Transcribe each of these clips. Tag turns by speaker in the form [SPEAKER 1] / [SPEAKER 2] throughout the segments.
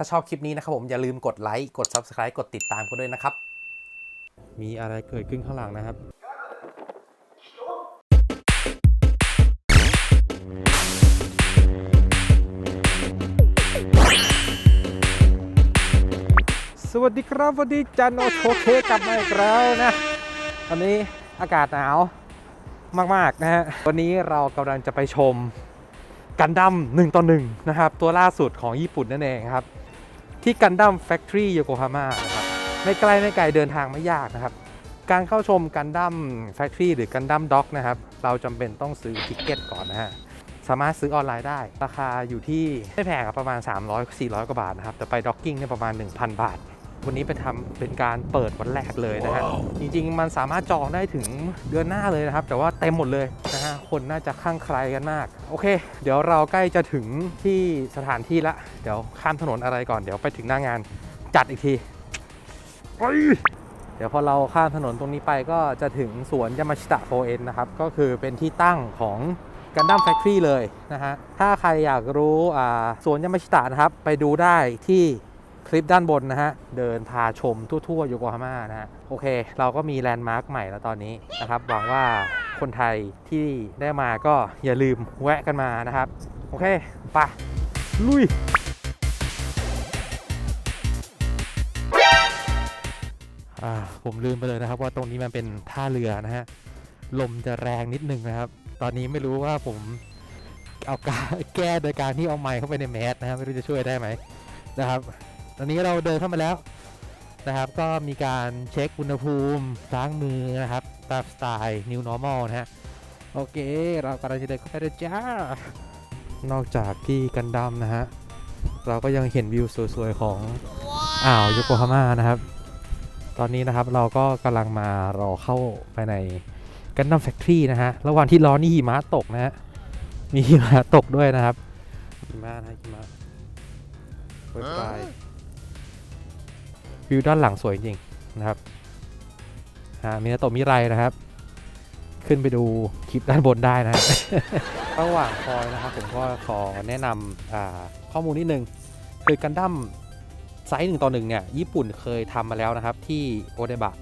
[SPEAKER 1] ถ้าชอบคลิปนี้นะครับผมอย่าลืมกดไลค์กด Subscribe กดติดตามกันด้วยนะครับ มีอะไรเกิดขึ้นข้างหลังนะครับสวัสดีครับสวัสดีจันโอโชเคกลับมาอีกแล้วนะวันนี้อากาศหนาวมากๆนะฮะวันนี้เรากำลังจะไปชมกันดั้มหนึ่งต่อหนึ่งนะครับ ตัวล่าสุดของญี่ปุ่นนั่นเองครับ ที่กันดั้มแฟคทอรี่โยโกฮาม่านะครับไม่ไกลไม่ไกลเดินทางไม่ยากนะครับ การเข้าชมกันดั้มแฟคทอรี่หรือกันดั้มด็อกนะครับ เราจำเป็นต้องซื้อทิกเก็ตก่อนนะฮะสามารถซื้อออนไลน์ได้ ราคาอยู่ที่ไม่แพงอะประมาณ 300-400 กว่าบาทนะครับ แต่ไปด็อกกิ้งเนี่ยประมาณ 1,000 บาท วันนี้ไปทำเป็นการเปิดวันแรกเลยนะฮะจริง ๆ มันสามารถจองได้ถึงเดือนหน้าเลยนะครับ แต่ว่าเต็มหมดเลยนะฮะ คนน่าจะข้างใครกันมาก โอเค เดี๋ยวเราใกล้จะถึงที่สถานที่ละ เดี๋ยวข้ามถนนอะไรก่อน เดี๋ยวไปถึงหน้างานจัดอีกทีเดี๋ยวพอเราข้ามถนนตรงนี้ไปก็จะถึงสวนยามาชิตะโฟเอ็นนะครับ ก็คือเป็นที่ตั้งของกันดั้มแฟคทอรี่เลยนะฮะ ถ้าใครอยากรู้สวนยามาชิตะนะครับ ไปดูได้ที่ คลิปด้านบนนะฮะ เดินพาชมทั่วๆโยโกฮาม่านะฮะ โอเค เราก็มีแลนด์มาร์คใหม่แล้วตอนนี้นะครับ หวังว่าคนไทยที่ได้มาก็อย่าลืมแวะกันมานะครับ โอเคไปลุยอ่าผมลืมไปเลยนะครับว่าตรงนี้มันเป็นท่าเรือนะฮะ ลมจะแรงนิดนึงนะครับ ตอนนี้ไม่รู้ว่าผมเอาการแก้โดยการที่เอาไมค์เข้าไปในแมสนะครับไม่รู้จะช่วยได้ไหมนะครับ ตอนนี้เราเดินเข้ามาแล้วนะครับ ก็มีการเช็คอุณหภูมิล้างมือนะครับตามสไตล์ New Normal นะฮะ โอเค เรากำลังจะเดินเข้าไปแล้วจ้า นอกจากที่กันดั้มนะฮะ เราก็ยังเห็นวิวสวยๆ ของอ่าวโยโกฮาม่านะครับ ตอนนี้นะครับเราก็กำลังมารอเข้าไปในกันดั้มแฟคทรี่นะฮะ ระหว่างที่รอนี่หิมะตกนะฮะ มีหิมะตกด้วยนะครับหิมะนะหิมะโปรยปลาย วิวด้านหลังสวยจริงๆนะครับมีนาโตะมิไรนะครับ ขึ้นไปดูคลิปด้านบนได้นะระหว่างคอยนะครับผมก็ขอแนะนำข้อมูลนิดนึง คือกันดั้มไซส์หนึ่งต่อหนึ่งเนี่ย ญี่ปุ่นเคยทำมาแล้วนะครับ ที่โอเดบะ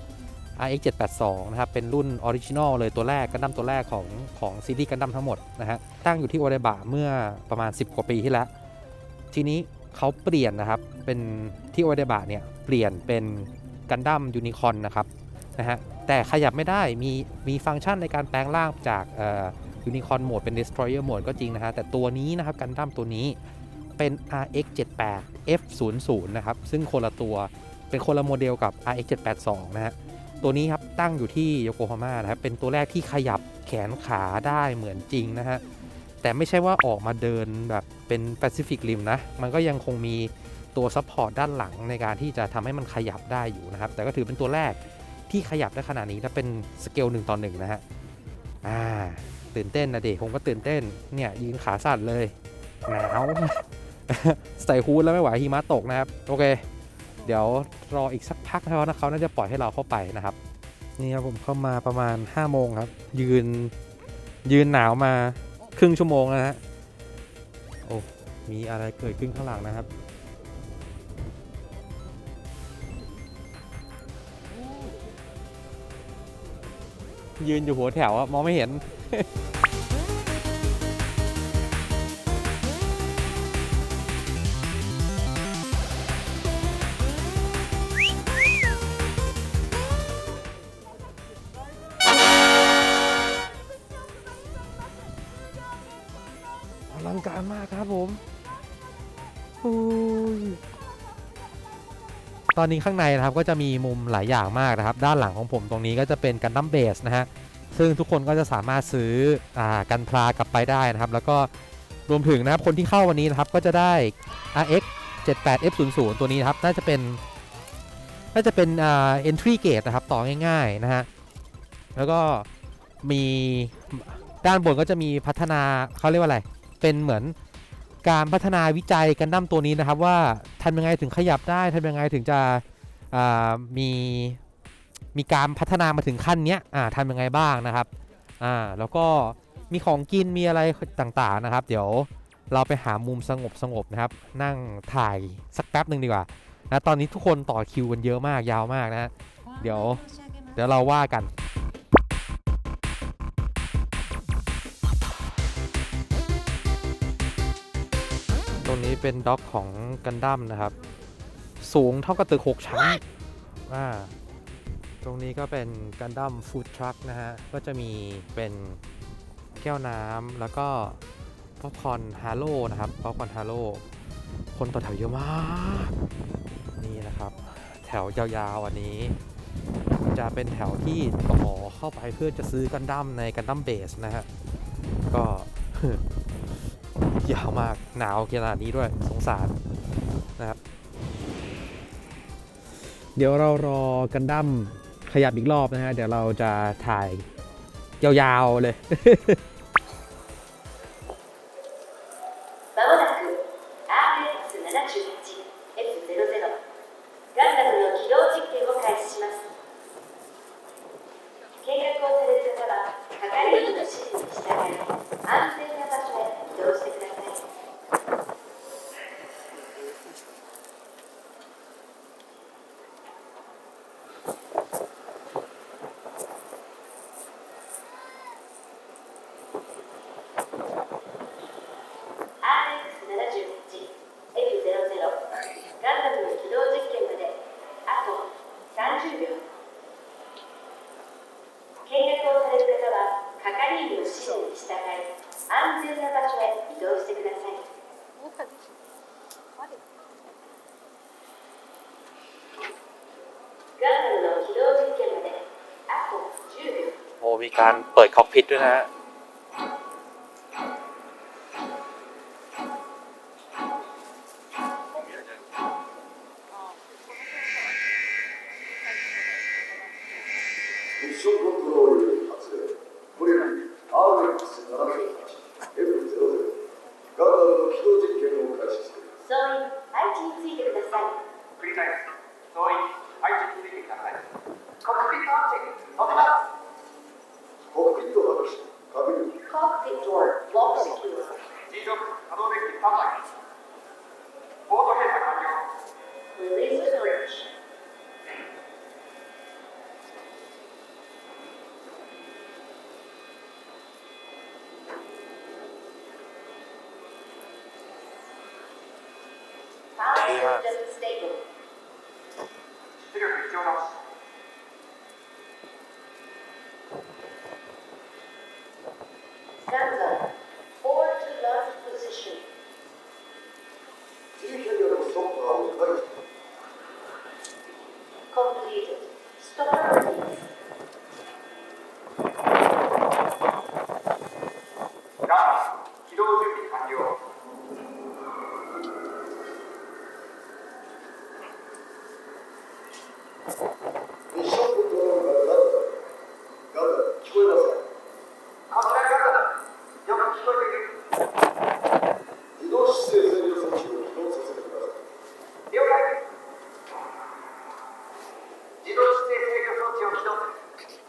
[SPEAKER 1] RX 782นะครับ เป็นรุ่นออริจินอลเลยตัวแรกกันดั้มตัวแรกของของซีรีส์กันดั้มทั้งหมดนะฮะตั้งอยู่ที่โอเดบะเมื่อประมาณ 10 กว่าปีที่แล้ว ทีนี้ เขาเปลี่ยนนะครับ เป็นที่โอเดบะเนี่ยเปลี่ยนเป็นกันดั้มยูนิคอนนะครับนะฮะแต่ขยับไม่ได้มีมีฟังก์ชันในการแปลงร่างจากยูนิคอนโหมดเป็น destroyer โหมดก็จริงนะฮะแต่ตัวนี้นะครับกันดั้มตัวนี้เป็น RX 78 F00 นะครับซึ่งคนละตัวเป็นคนละโมเดลกับ RX 782นะฮะตัวนี้ครับตั้งอยู่ที่โยโกฮาม่านะครับเป็นตัวแรกที่ขยับแขนขาได้เหมือนจริงนะฮะ แต่ไม่ใช่ว่าออกมาเดินแบบเป็น Pacific Rim นะ มันก็ยังคงมีตัวซัพพอร์ตด้านหลังในการที่จะทำให้มันขยับได้อยู่นะครับ แต่ก็ถือเป็นตัวแรกที่ขยับได้ขนาดนี้และเป็นสเกลหนึ่งต่อหนึ่งนะฮะอ่าตื่นเต้นนะเด็กผมก็ตื่นเต้นเนี่ยยืนขาสั่นเลยหนาวใส่ฮูดแล้วไม่ไหวหิมะตกนะครับ โอเค เดี๋ยวรออีกสักพักนะครับนะเขาน่าจะปล่อยให้เราเข้าไปนะครับ นี่ครับผมเข้ามาประมาณ5โมงครับ ยืนยืนหนาวมา ครึ่งชั่วโมงแล้วนะฮะโอ้มีอะไรเกิดขึ้นข้างหลังนะครับยืนอยู่หัวแถวอะมองไม่เห็น ครับผมอุ้ยตอนนี้ข้างในนะครับก็จะมีมุมหลายอย่างมากนะครับ ด้านหลังของผมตรงนี้ก็จะเป็นกันดั้มเบสนะฮะซึ่งทุกคนก็จะสามารถซื้ออากันพลากลับไปได้นะครับ แล้วก็รวมถึงนะครับคนที่เข้าวันนี้นะครับก็จะได้ RX 78 F00 ตัวนี้นะครับน่าจะเป็นน่าจะเป็นอ่า entry gate นะครับต่อง่ายๆนะฮะแล้วก็มีด้านบนก็จะมีพัฒนาเขาเรียกว่าอะไร เป็นเหมือน การพัฒนาวิจัยกันดั้มตัวนี้นะครับ ว่าทำยังไงถึงขยับได้ทำยังไงถึงจะมีมีการพัฒนามาถึงขั้นเนี้ยทำยังไงบ้างนะครับอ่าแล้วก็มีของกินมีอะไรต่างๆนะครับ เดี๋ยวเราไปหามุมสงบสงบนะครับ นั่งถ่ายสักแป๊บหนึ่งดีกว่านะตอนนี้ทุกคนต่อคิวกันเยอะมากยาวมากนะเดี๋ยวเดี๋ยวเราว่ากัน รงนี้เป็นด็อกของกันดั้มนะครับ สูงเท่ากับตึก6ชั้นอ่าตรงนี้ก็เป็นกันดั้มฟู้ดทรัคนะฮะ ก็จะมีเป็นแก้วน้ำแล้วก็ป๊อปคอร์นฮาโลนะครับป๊อปคอร์นฮาโลคนต่อแถวเยอะมาก นี่นะครับ แถวยาวๆอันนี้ จะเป็นแถวที่ต่อเข้าไปเพื่อจะซื้อกันดั้มในกันดั้มเบสนะฮะ ก็ ยาวมากหนาวขนาดนี้ด้วยสงสารนะครับ เดี๋ยวเรารอกันดั้มขยับอีกรอบนะฮะ เดี๋ยวเราจะถ่ายยาวๆเลย
[SPEAKER 2] まもなく RX78F00 ガンダム 係員の指示に従い安全な場所へ移動してくださいガンダムの起動実験まであと10秒
[SPEAKER 1] โอ้มีการเปิดคอกพิทด้วยนะฮะ
[SPEAKER 3] time. Zanzibar. を
[SPEAKER 4] 祈る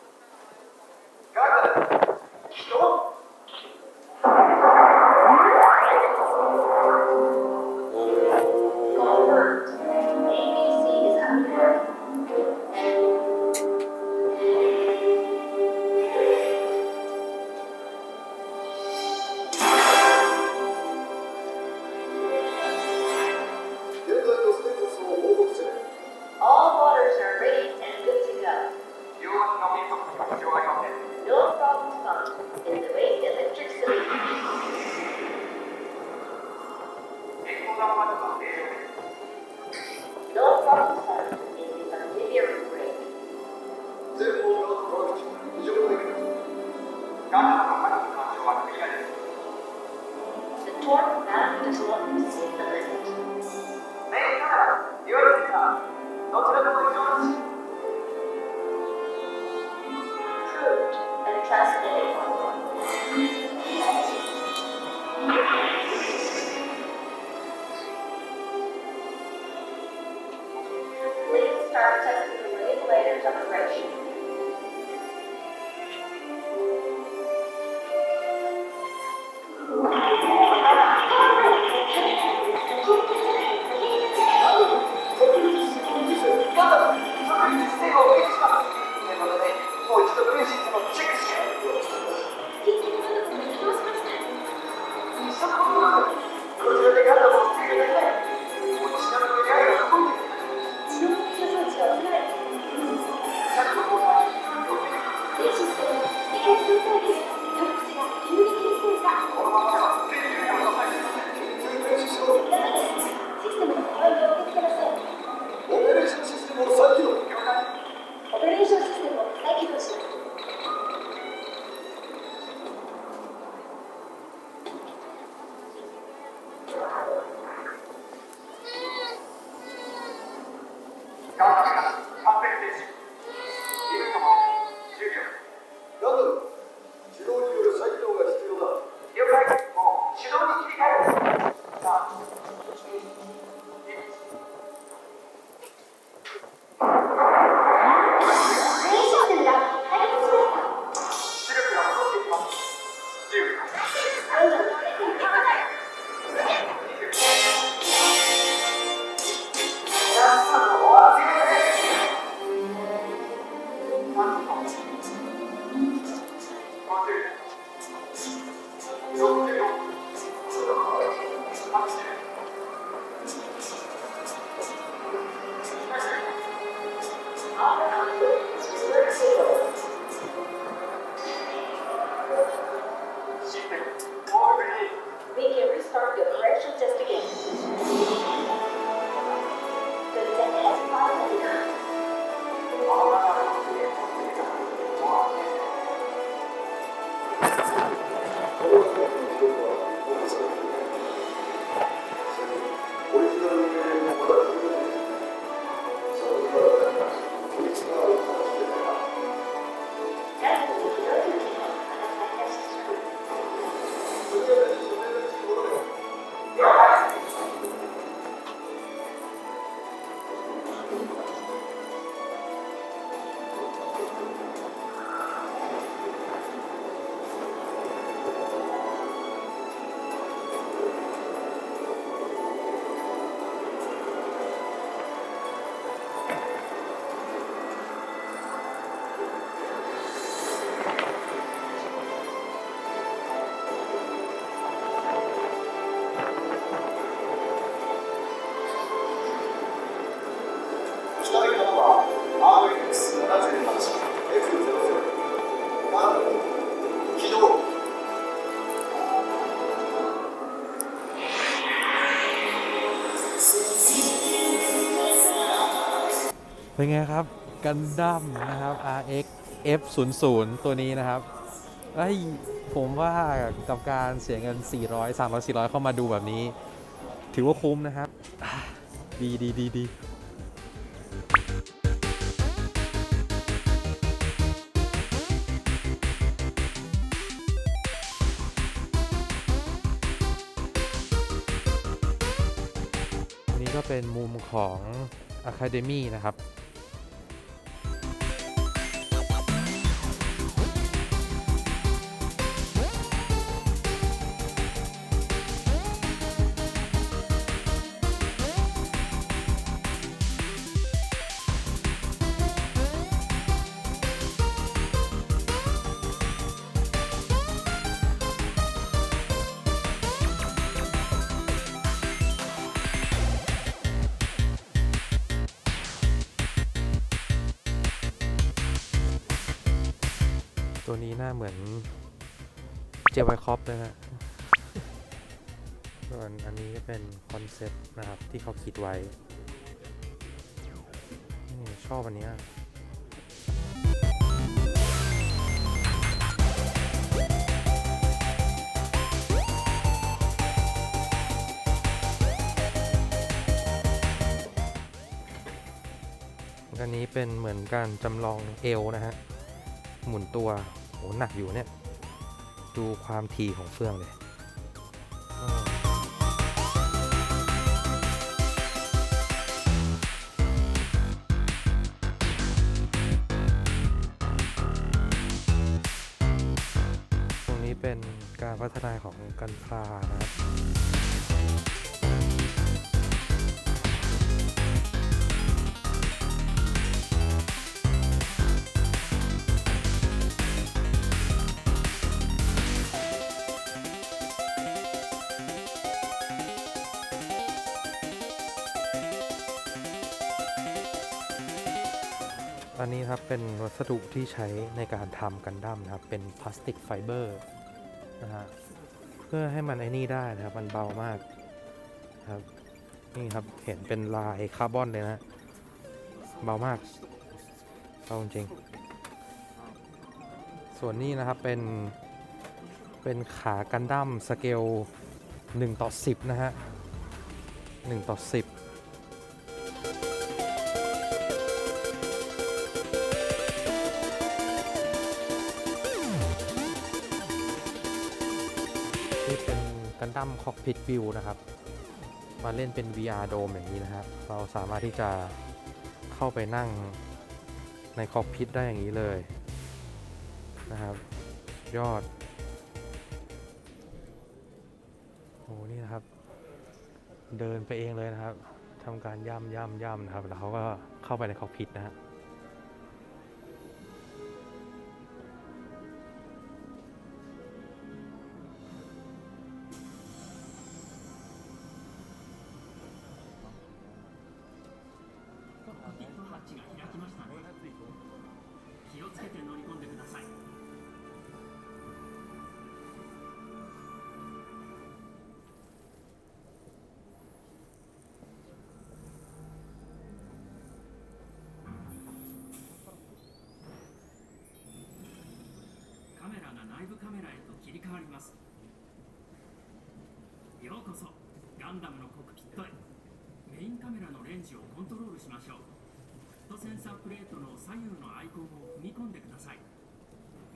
[SPEAKER 3] Thank you. Thank you.
[SPEAKER 1] เป็นไงครับกันดั้มนะครับ RX F00 ตัวนี้นะครับไอ้ผมว่ากับการเสียเงิน 400 300 400 เข้ามาดูแบบนี้ ถือว่าคุ้มนะครับ ดีดีดีดีนนี้ก็เป็นมุมของ Academy นะครับ ตัวนี้หน้าเหมือนเจวายคอปนะฮะส่วนอันนี้ก็เป็นคอนเซ็ปต์นะครับที่เขาคิดไว้ชอบอันนี้อันนี้เป็นเหมือนการจำลองเอวนะฮะ หมุนตัวโหหนักอยู่เนี่ย ดูความถี่ของเฟืองเลยตรงนี้เป็นการพัฒนาของกันพลานะครับ อันนี้ครับเป็นวัสดุที่ใช้ในการทำกันดั้มนะครับ เป็นพลาสติกไฟเบอร์นะฮะเพื่อให้มันไอ้นี่ได้นะครับ มันเบามากครับนี่ครับเห็นเป็นลายคาร์บอนเลยนะเบามากเบาจริง ส่วนนี้นะครับเป็นเป็นขากันดั้มสเกล1ต่อ10 นะฮะ1ต่อ10 กันดั้มคอกพิทวิวนะครับ มาเล่นเป็น VR โดมอย่างนี้นะครับ เราสามารถที่จะเข้าไปนั่งในคอกพิทได้อย่างนี้เลยนะครับ ยอด โอ้นี่นะครับ เดินไปเองเลยนะครับทำการย่ำย่ำย่ำนะครับ แล้วเขาก็เข้าไปในคอกพิทนะฮะ
[SPEAKER 5] ッチが開きましたね。気をつけて乗り込んでください。カメラが内部カメラへと切り替わります。ようこそガンダムのコックピットへ。メインカメラのレンジをコントロールしましょう。トセンサープレートの左右のアイコンを踏み込んでください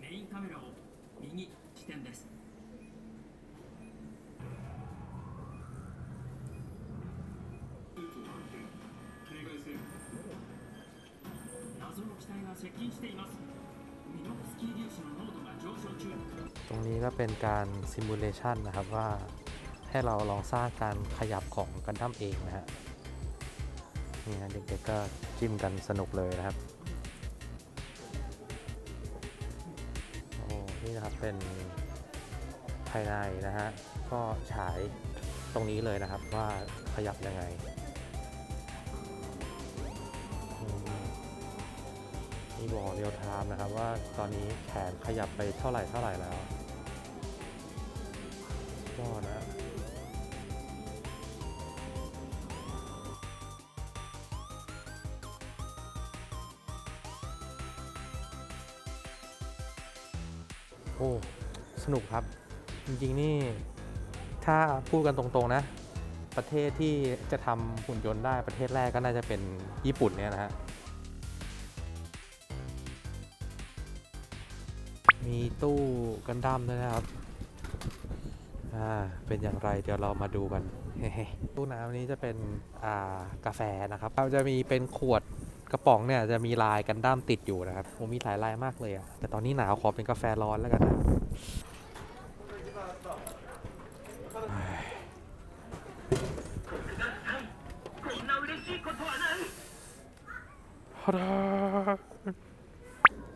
[SPEAKER 5] メインカメラを右視点です謎の機体が接近していますミノフスキー粒子の濃度が上昇中
[SPEAKER 1] ตรงนี้ก็เป็นการซิมูเลชันนะครับว่าให้เราลองสร้างการขยับของกันดั้มเองนะฮะ นี่นะเด็กๆก็จิ้มกันสนุกเลยนะครับโอ้นี่นะครับเป็นภายในนะฮะก็ฉายตรงนี้เลยนะครับว่าขยับยังไงนี่นี่บอกเรียลไทม์นะครับว่าตอนนี้แขนขยับไปเท่าไหร่เท่าไหร่แล้ว อ้สนุกครับ จริงๆนี่ถ้าพูดกันตรงๆนะ ประเทศที่จะทำหุ่นยนต์ได้ประเทศแรกก็น่าจะเป็นญี่ปุ่นเนี่ยนะฮะมีตู้กันดั้มด้วยนะครับ อ่า เป็นอย่างไรเดี๋ยวเรามาดูกัน ตู้น้ำนี้จะเป็น อ่า กาแฟนะครับเราจะมีเป็นขวด กระป๋องเนี่ยจะมีลายกันด้ามติดอยู่นะครับผมมีหลายลายมากเลยอะแต่ตอนนี้หนาวขอเป็นกาแฟร้อนแล้วกันนะ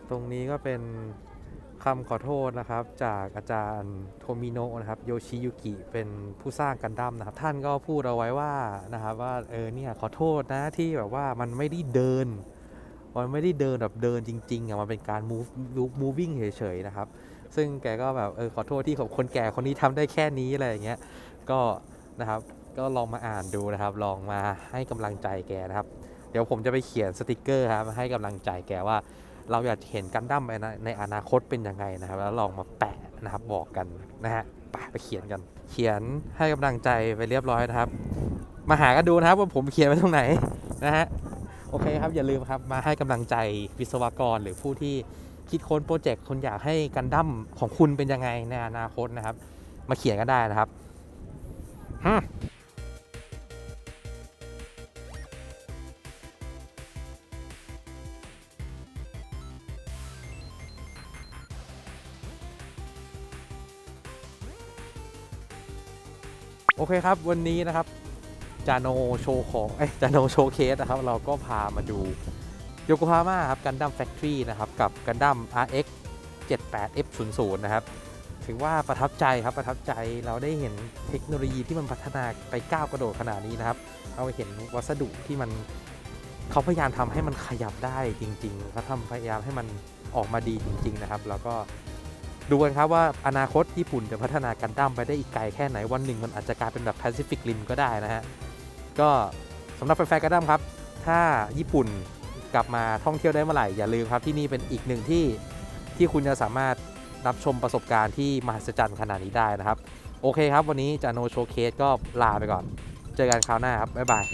[SPEAKER 1] ตรงนี้ก็เป็น คำขอโทษนะครับจากอาจารย์โทมิโนะนะครับโยชิยุกิเป็นผู้สร้างกันดั้มนะครับท่านก็พูดเอาไว้ว่านะครับว่าเออเนี่ยขอโทษนะที่แบบว่ามันไม่ได้เดิน มันไม่ได้เดินแบบเดินจริงๆอะมันเป็นการ move moving เฉยๆนะครับซึ่งแกก็แบบเออขอโทษที่ของคนแก่คนนี้ทำได้แค่นี้อะไรอย่างเงี้ยก็นะครับก็ลองมาอ่านดูนะครับ ลองมาให้กำลังใจแกนะครับ เดี๋ยวผมจะไปเขียนสติกเกอร์ครับให้กำลังใจแกว่า เราอยากเห็นกันดั้มในในอนาคตเป็นยังไงนะครับ แล้วลองมาแปะนะครับบอกกันนะฮะไปไปเขียนกัน เขียนให้กำลังใจไปเรียบร้อยนะครับ มาหากันดูนะครับว่าผมเขียนไว้ตรงไหนนะฮะโอเคครับอย่าลืมครับมาให้กำลังใจวิศวกรหรือผู้ที่คิดค้นโปรเจกต์คุณอยากให้กันดั้มของคุณเป็นยังไงในอนาคตนะครับ มาเขียนกันได้นะครับ เคครับวันนี้นะครับจาโนโชว์ของเอ้จาโนโชว์เคสนะครับ เราก็พามาดูโยโกฮาม่าครับกันดั้มแฟคทรี่นะครับ กับกันดั้ม RX 78 F00 นะครับ ถือว่าประทับใจครับประทับใจเราได้เห็นเทคโนโลยีที่มันพัฒนาไปก้าวกระโดดขนาดนี้นะครับ เราเห็นวัสดุที่มันเขาพยายามทำให้มันขยับได้จริงๆเขาทำพยายามให้มันออกมาดีจริง ๆ นะครับ แล้วก็ ดูกันครับว่าอนาคตญี่ปุ่นจะพัฒนากันดั้มไปได้อีกไกลแค่ไหนวันหนึ่งมันอาจจะกลายเป็นแบบ Pacific Rim ก็ได้นะฮะ ก็สำหรับแฟนๆกันดั้มครับ ถ้าญี่ปุ่นกลับมาท่องเที่ยวได้เมื่อไหร่ อย่าลืมครับที่นี่เป็นอีกหนึ่งที่ที่คุณจะสามารถรับชมประสบการณ์ที่มหัศจรรย์ขนาดนี้ได้นะครับ โอเคครับ วันนี้จาโนโชว์เคสก็ลาไปก่อน เจอกันคราวหน้าครับบ๊ายบาย